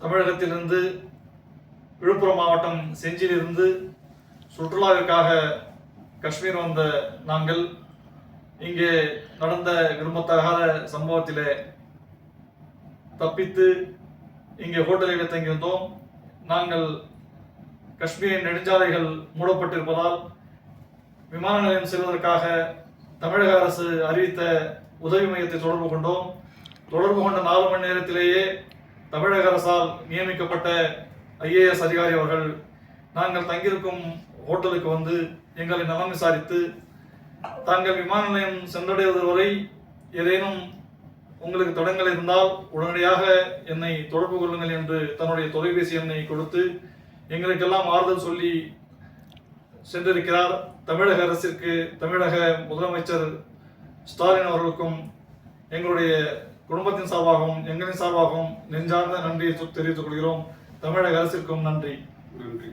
தமிழகத்திலிருந்து விழுப்புரம் மாவட்டம் செஞ்சியிலிருந்து சுற்றுலாவிற்காக காஷ்மீர் வந்த நாங்கள் இங்கே நடந்த விரும்பத்தகாத சம்பவத்திலே தப்பித்து இங்கே ஹோட்டலில் தங்கியிருந்தோம் நாங்கள் காஷ்மீரின் நெடுஞ்சாலைகள் மூடப்பட்டிருப்பதால் விமான நிலையம் செல்வதற்காக தமிழக அரசு அறிவித்த உதவி மையத்தை தொடர்பு கொண்டோம். தொடர்பு கொண்ட நாலு மணி நேரத்திலேயே தமிழக அரசால் நியமிக்கப்பட்ட ஐஏஎஸ் அதிகாரி அவர்கள் நாங்கள் தங்கியிருக்கும் ஹோட்டலுக்கு வந்து எங்களை நலம் விசாரித்து தாங்கள் விமான நிலையம் சென்றடைவது வரை ஏதேனும் உங்களுக்கு தொடங்கள் இருந்தால் உடனடியாக என்னை தொடர்பு கொள்ளுங்கள் என்று தன்னுடைய தொலைபேசி எண்ணை கொடுத்து எங்களுக்கெல்லாம் ஆறுதல் சொல்லி சென்றிருக்கிறார் தமிழக அரசிற்கு தமிழக முதலமைச்சர் ஸ்டாலின் அவர்களுக்கும் எங்களுடைய குடும்பத்தின் சார்பாகவும் எங்களின் சார்பாகவும் நெஞ்சார்ந்த நன்றியை தெரிவித்துக் கொள்கிறோம். தமிழக அரசிற்கும் நன்றி. நன்றி.